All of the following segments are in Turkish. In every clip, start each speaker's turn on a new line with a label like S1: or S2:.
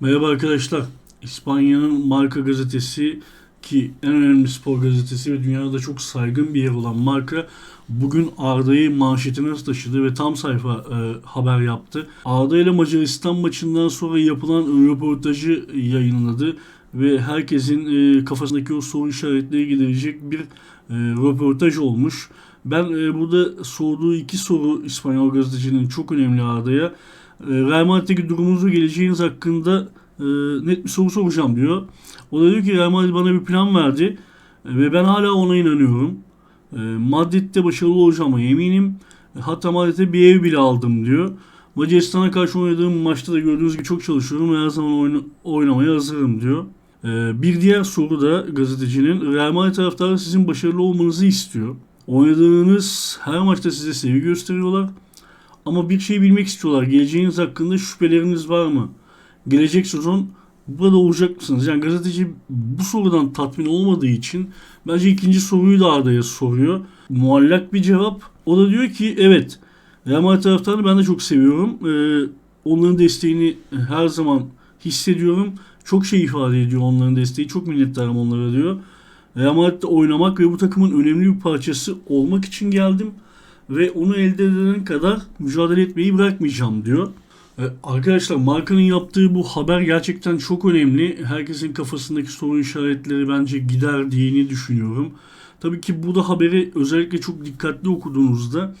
S1: Merhaba arkadaşlar. İspanya'nın marka gazetesi ki en önemli spor gazetesi ve dünyada çok saygın bir yer olan marka bugün Arda'yı manşetine taşıdı ve tam sayfa e, haber yaptı. Arda ile Macaristan maçından sonra yapılan röportajı yayınladı ve herkesin e, kafasındaki o soru işaretleri giderecek bir e, röportaj olmuş. Ben e, burada sorduğu iki soru İspanyol gazetecinin çok önemli Arda'ya. E, Real Madrid'deki durumunuzu geleceğiniz hakkında e, net bir soru soracağım diyor. O da diyor ki Real Madrid bana bir plan verdi e, ve ben hala ona inanıyorum. E, Madrid'de başarılı olacağıma eminim. E, hatta Madrid'de bir ev bile aldım diyor. Macaristan'a karşı oynadığım maçta da gördüğünüz gibi çok çalışıyorum ve her zaman oyna- oynamaya hazırım diyor. E, bir diğer soru da gazetecinin Real Madrid taraftarı sizin başarılı olmanızı istiyor. Oynadığınız her maçta size sevgi gösteriyorlar. Ama bir şey bilmek istiyorlar. Geleceğiniz hakkında şüpheleriniz var mı? Gelecek sezon burada olacak mısınız? Yani gazeteci bu sorudan tatmin olmadığı için bence ikinci soruyu da Arda'ya soruyor. Muallak bir cevap. O da diyor ki evet Real Madrid taraftarını ben de çok seviyorum. Ee, onların desteğini her zaman hissediyorum. Çok şey ifade ediyor onların desteği. Çok minnettarım onlara diyor. Real Madrid'de oynamak ve bu takımın önemli bir parçası olmak için geldim ve onu elde edene kadar mücadele etmeyi bırakmayacağım diyor. E, Arkadaşlar markanın yaptığı bu haber gerçekten çok önemli. Herkesin kafasındaki soru işaretleri bence giderdiğini düşünüyorum. Tabii ki bu da haberi özellikle çok dikkatli okuduğunuzda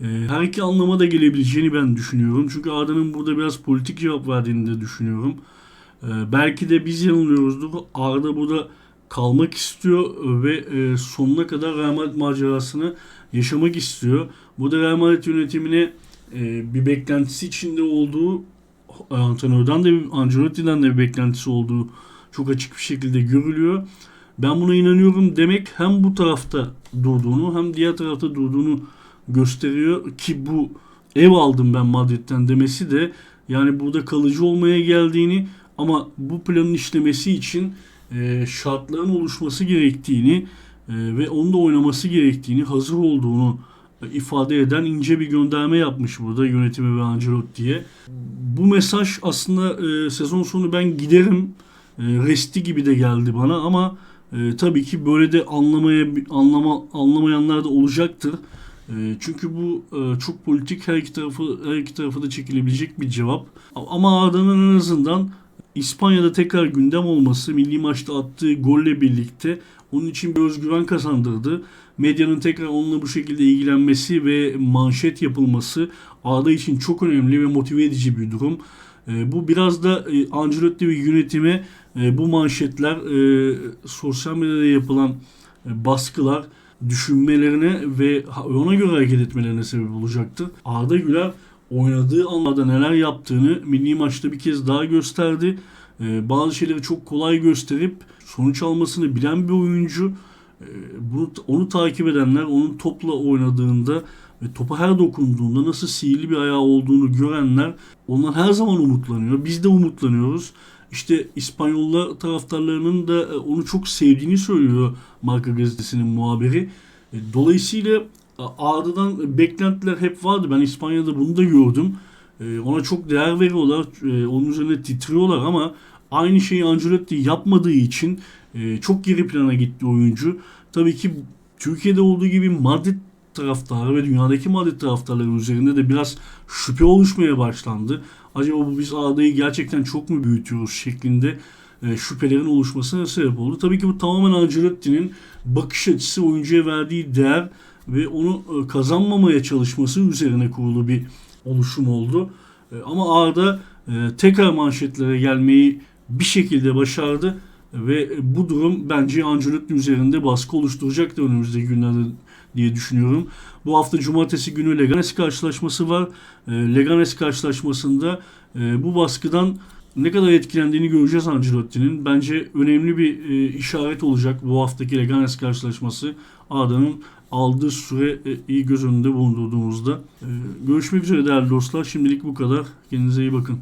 S1: e, her iki anlama da gelebileceğini ben düşünüyorum. Çünkü Arda'nın burada biraz politik cevap verdiğini de düşünüyorum. E, belki de biz yanılıyoruzdur. Arda burada kalmak istiyor ve e, sonuna kadar Real Madrid macerasını yaşamak istiyor. Bu da Real Madrid yönetimine e, bir beklentisi içinde olduğu antrenörden de Ancelotti'den de bir beklentisi olduğu çok açık bir şekilde görülüyor. Ben buna inanıyorum demek hem bu tarafta durduğunu hem diğer tarafta durduğunu gösteriyor ki bu ev aldım ben Madrid'den demesi de yani burada kalıcı olmaya geldiğini ama bu planın işlemesi için e, şartların oluşması gerektiğini e, ve onun da oynaması gerektiğini, hazır olduğunu ifade eden ince bir gönderme yapmış burada yönetimi ve Ancelotti'ye. Bu mesaj aslında e, sezon sonu ben giderim e, resti gibi de geldi bana ama e, tabii ki böyle de anlamaya anlama anlamayanlar da olacaktır. E, çünkü bu e, çok politik her iki tarafı her iki tarafa da çekilebilecek bir cevap. Ama Arda'nın en azından İspanya'da tekrar gündem olması, milli maçta attığı golle birlikte onun için bir özgüven kazandırdı. Medyanın tekrar onunla bu şekilde ilgilenmesi ve manşet yapılması Arda için çok önemli ve motive edici bir durum. E, bu biraz da e, Ancelotti ve yönetime e, bu manşetler, e, sosyal medyada yapılan baskılar düşünmelerine ve ona göre hareket etmelerine sebep olacaktır. Arda Güler oynadığı anlarda neler yaptığını milli maçta bir kez daha gösterdi. Ee, bazı şeyleri çok kolay gösterip sonuç almasını bilen bir oyuncu. Ee, bunu, onu takip edenler onun topla oynadığında ve topa her dokunduğunda nasıl sihirli bir ayağı olduğunu görenler onlar her zaman umutlanıyor. Biz de umutlanıyoruz. İşte İspanyollar taraftarlarının da e, onu çok sevdiğini söylüyor Marka Gazetesi'nin muhabiri. E, Dolayısıyla Arda'dan beklentiler hep vardı. Ben İspanya'da bunu da gördüm. Ee, ona çok değer veriyorlar. Ee, onun üzerine titriyorlar ama aynı şeyi Ancelotti yapmadığı için e, çok geri plana gitti oyuncu. Tabii ki Türkiye'de olduğu gibi Madrid taraftarı ve dünyadaki Madrid taraftarları üzerinde de biraz şüphe oluşmaya başlandı. Acaba bu biz Arda'yı gerçekten çok mu büyütüyoruz şeklinde e, şüphelerin oluşmasına sebep oldu. Tabii ki bu tamamen Ancelotti'nin bakış açısı, oyuncuya verdiği değer ve onu e, kazanmamaya çalışması üzerine kurulu bir oluşum oldu. E, Ama Arda e, tekrar manşetlere gelmeyi bir şekilde başardı ve bu durum bence Ancelotti üzerinde baskı oluşturacaktır önümüzdeki günlerde diye düşünüyorum. Bu hafta cumartesi günü Leganes karşılaşması var. Leganes karşılaşmasında bu baskıdan ne kadar etkilendiğini göreceğiz Ancelotti'nin. Bence önemli bir e, işaret olacak bu haftaki Leganes karşılaşması. Arda'nın aldığı süreyi göz önünde bulundurduğumuzda. E, görüşmek üzere değerli dostlar. Şimdilik bu kadar. Kendinize iyi bakın.